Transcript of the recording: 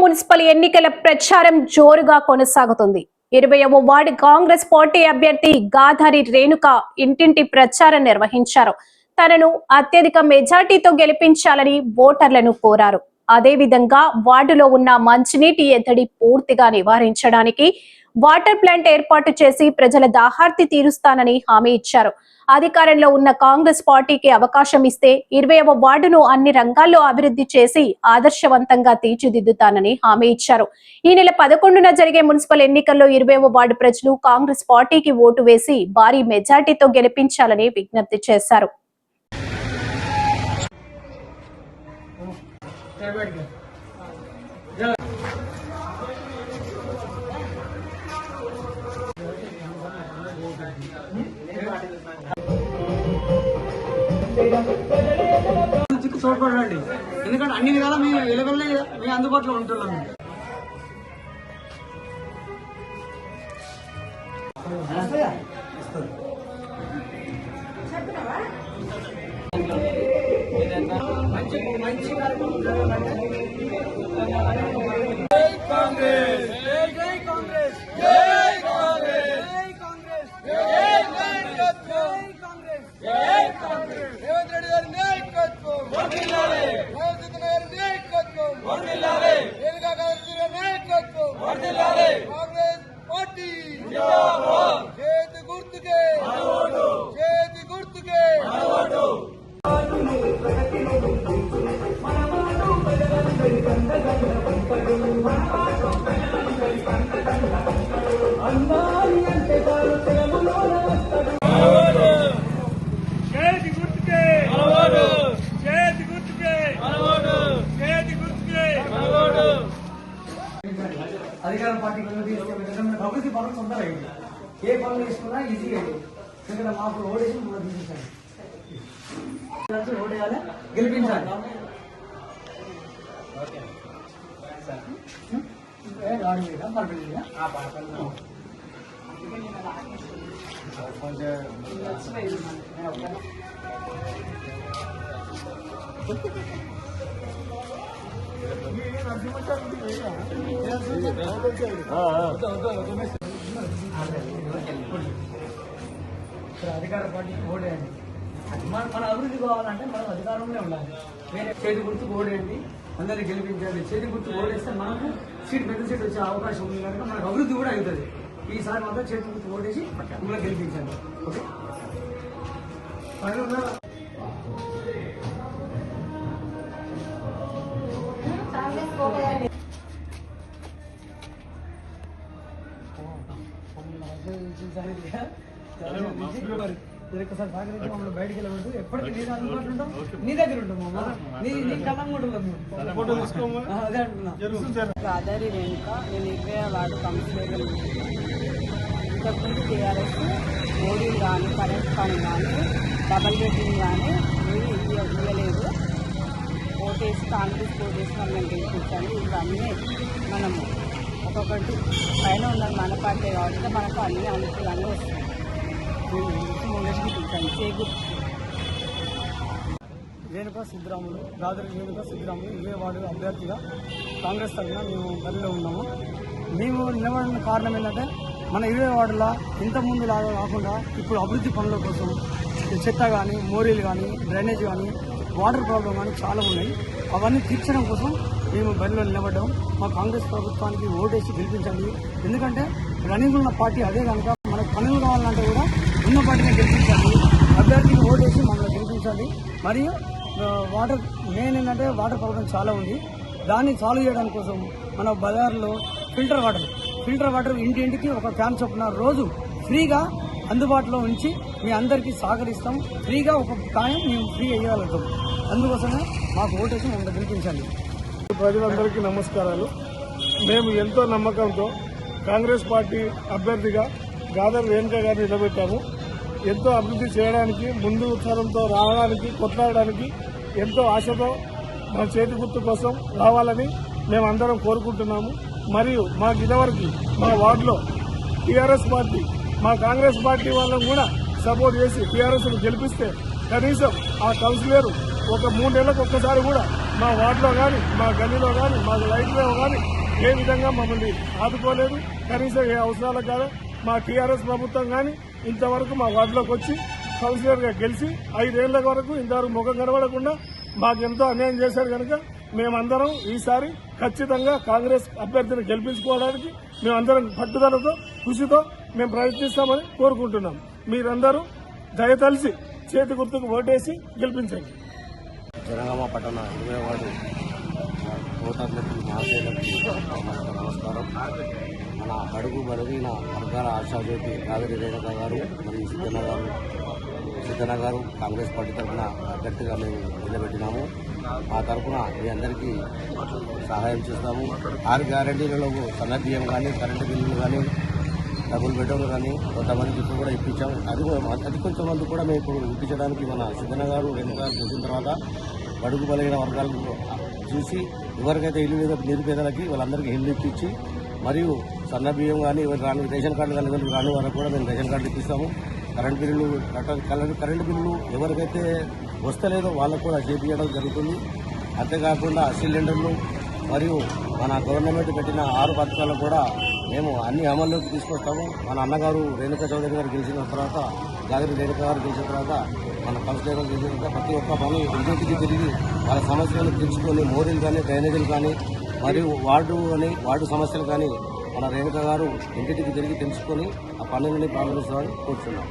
Municipal ఎన్నికల ప్రచారం జోరుగా కొనసాగుతుంది. ఇరవైవ వార్డు కాంగ్రెస్ పార్టీ అభ్యర్థి గాధారి రేణుక ఇంటింటి ప్రచారం నిర్వహించారు. తనను అత్యధిక మెజార్టీతో గెలిపించాలని ఓటర్లను కోరారు. అదేవిధంగా వార్డులో ఉన్న మంచినీటి ఎద్దడి పూర్తిగా నివారించడానికి వాటర్ ప్లాంట్ ఏర్పాటు చేసి ప్రజల దాహార్తి తీరుస్తానని హామీ ఇచ్చారు. అధికారంలో ఉన్న కాంగ్రెస్ పార్టీకి అవకాశం ఇస్తే ఇరవైవ వార్డును అన్ని రంగాల్లో అభివృద్ధి చేసి ఆదర్శవంతంగా తీర్చిదిద్దుతానని హామీ ఇచ్చారు. ఈ నెల పదకొండున జరిగే మున్సిపల్ ఎన్నికల్లో ఇరవైవ వార్డు ప్రజలు కాంగ్రెస్ పార్టీకి ఓటు వేసి భారీ మెజార్టీతో గెలిపించాలని విజ్ఞప్తి చేశారు. తోడ్పడండి ఎందుకంటే అన్ని విధాలా మేము ఎలవెళ్ళే మేము అందుబాటులో ఉంటున్నాం మంచి మంచి అధికార పార్టీ కళ్ళు తీసుకెళ్ళి ఎందుకంటే అభివృద్ధి పనులు తొందరగా అయింది ఏ పనులు వేసుకున్నా ఈజీగా అయింది ఎందుకంటే మాకు ఓడేసి మనం తీసేసాలి ఓడేయాలి గెలిపించాలి. ఏ, అధికార పార్టీకి ఓడేయండి మన మన అభివృద్ధి కావాలంటే మనం అధికారంలో ఉండాలి వేరే చేతి గుర్తు ఓడేయండి అందరినీ గెలిపించాలి చేతి గుర్తు ఓడేస్తే మనకు సీట్ పెద్ద సీట్ వచ్చే అవకాశం ఉంది కనుక మనకు అభివృద్ధి కూడా అవుతుంది ఈసారి మాత్రం చేతి గుర్తు ఓడేసి కూడా గెలిపించండి ఓకే ఒకసారి సహకరించి మమ్మల్ని బయటికి వెళ్ళకూడదు ఎప్పటికీ నీ అందుబాటులో ఉంటాం నీ దగ్గర ఉంటాం నీ నీ కళ్ళం కూడా అదే అంటున్నా రాధారి నేను ఇరవై వాడు కౌన్సిలర్గా ఇంతకుముందు టీఆర్ఎస్ మోడీ కానీ కరెంట్ పని కానీ డబల్ బెడ్రూమ్ కానీ ఏది ఇవ్వలేదు ఓటేసి కాంగ్రెస్ ఓటేసి మనం గెలిపించాలి ఇవన్నీ మనము ఒక్కొక్కటి. పైన ఉన్నది మన పార్టీ కాబట్టి మనకు అన్ని అనుకూలంగా వస్తాయి ముందరికి పిలిచాను చేకూరు రేణుక సిద్ధరాములు దాదరి రేణుక సిద్ధరాములు విజయవాడ అభ్యర్థిగా కాంగ్రెస్ తరఫున మేము బరిలో ఉన్నాము. మేము నిలబడిన కారణం ఏంటంటే మన విజయవాడలో ఇంతకుముందు లాగా కాకుండా ఇప్పుడు అభివృద్ధి పనుల కోసం చెత్త కానీ మోరీలు కానీ డ్రైనేజ్ కానీ వాటర్ ప్రాబ్లం కానీ చాలా ఉన్నాయి. అవన్నీ తీర్చడం కోసం మేము బరిలో నిలబడ్డాం. మా కాంగ్రెస్ ప్రభుత్వానికి ఓటేసి గెలిపించండి. ఎందుకంటే రన్నింగ్ ఉన్న పార్టీ అదే కనుక మనకు పనులు కావాలంటే కూడా ఉన్న పార్టీని గెలిపించాలి. అభ్యర్థికి ఓటేసి మమ్మల్ని గెలిపించాలి. మరియు వాటర్ మెయిన్ ఏంటంటే వాటర్ ప్రాబ్లం చాలా ఉంది. దాన్ని సాల్వ్ చేయడం కోసం మన బజార్లో ఫిల్టర్ వాటర్ ఫిల్టర్ వాటర్ ఇంటి ఇంటికి ఒక క్యాన్ చొప్పున రోజు ఫ్రీగా అందుబాటులో ఉంచి మీ అందరికీ సహకరిస్తాం. ఫ్రీగా ఒక కాయం మేము ఫ్రీ ఇవ్వగలుగుతాం అందుకోసమే మాకు ఓటేసి మమ్మల్ని గెలిపించండి. ప్రజలందరికీ నమస్కారాలు. మేము ఎంతో నమ్మకంతో కాంగ్రెస్ పార్టీ అభ్యర్థిగా గాదర్ రేణుక గారిని నిలబెట్టాము. ఎంతో అభివృద్ధి చేయడానికి ముందు ఉత్సాహంతో రావడానికి కొట్లాడడానికి ఎంతో ఆశతో మన చేతి గుర్తు కోసం రావాలని మేమందరం కోరుకుంటున్నాము. మరియు మాకు ఇదివరకు మా వార్డులో టీఆర్ఎస్ పార్టీ మా కాంగ్రెస్ పార్టీ వాళ్ళని కూడా సపోర్ట్ చేసి టీఆర్ఎస్ను గెలిపిస్తే కనీసం ఆ కౌన్సిలర్ ఒక మూడు నెలలకు ఒక్కసారి కూడా మా వార్డులో కానీ మా గల్లీలో కానీ మాకు లైట్లో కానీ ఏ విధంగా మమ్మల్ని ఆదుకోలేదు. కనీసం ఏ అవసరాలకు కానీ మా టీఆర్ఎస్ ప్రభుత్వం కానీ ఇంతవరకు మా వార్డులోకి వచ్చి కౌన్సిలర్గా గెలిచి ఐదేళ్ళ వరకు ఇంతవరకు ముఖం కనబడకుండా మాకు ఎంతో అన్యాయం చేశారు కనుక మేమందరం ఈసారి ఖచ్చితంగా కాంగ్రెస్ అభ్యర్థిని గెలిపించుకోవడానికి మేమందరం పట్టుదలతో కృషితో మేము ప్రయత్నిస్తామని కోరుకుంటున్నాం. మీరందరూ దయతలిసి చేతి గుర్తుకు ఓటేసి గెలిపించండి. జనగామ పట్టణ ఇరవై వార్డు ఓటర్లకి మహాశయులకి నమస్కారం. మన అడుగు బలగిన వర్గాల ఆశాజ్యోతి కావేరి రేణుక గారు మరియు సిద్ధన్న గారు సిద్ధన్న గారు కాంగ్రెస్ పార్టీ తరఫున అభ్యర్థిగా మేము నిలబెట్టినాము. మా తరఫున మీ అందరికీ సహాయం చేస్తాము. ఆరు గ్యారంటీలలో సన్న కానీ కరెంటు బిల్లులు కానీ డబుల్ బెడ్రూమ్లు కానీ కొంతమందికి ఇప్పుడు కూడా ఇప్పించాం. అది కూడా- అది కొంచెం మంది కూడా మేము ఇప్పుడు ఇప్పించడానికి మన సిద్ధన గారు రెండు గారు చూసిన తర్వాత బడుగు బలైన వర్గాలను చూసి ఎవరికైతే ఇల్లు మీద నిరుపేదలకి వాళ్ళందరికీ ఇల్లు ఇప్పించి మరియు సన్న బియ్యం కానీ ఎవరు రాని రేషన్ కార్డు కానీ ఎవరికి రాని వారికి కూడా మేము రేషన్ కార్డు ఇప్పిస్తాము. కరెంట్ బిల్లులు కరెంట్ కరెంట్ బిల్లులు ఎవరికైతే వస్తలేదో వాళ్ళకు కూడా చేపించడం జరుగుతుంది. అంతేకాకుండా సిలిండర్లు మరియు మన గవర్నమెంట్ పెట్టిన ఆరు పథకాలు కూడా మేము అన్ని అమల్లోకి తీసుకొస్తాము. మన అన్నగారు రేణుకా చౌదరి గారు గెలిచిన తర్వాత గాదిరి రేణుక గారు గెలిచిన తర్వాత మన కౌన్సిలర్ గారు గెలిచిన తర్వాత ప్రతి ఒక్క పని ఇంటికి తిరిగి వాళ్ళ సమస్యలను తెలుసుకొని మోరీలు కానీ డ్రైనేజీలు కానీ మరియు వార్డు అని వార్డు సమస్యలు కానీ మన రేణుక గారు ఇంటికి తిరిగి తెలుసుకొని ఆ పనులని ప్రారంభిస్తామని కోరుతున్నాం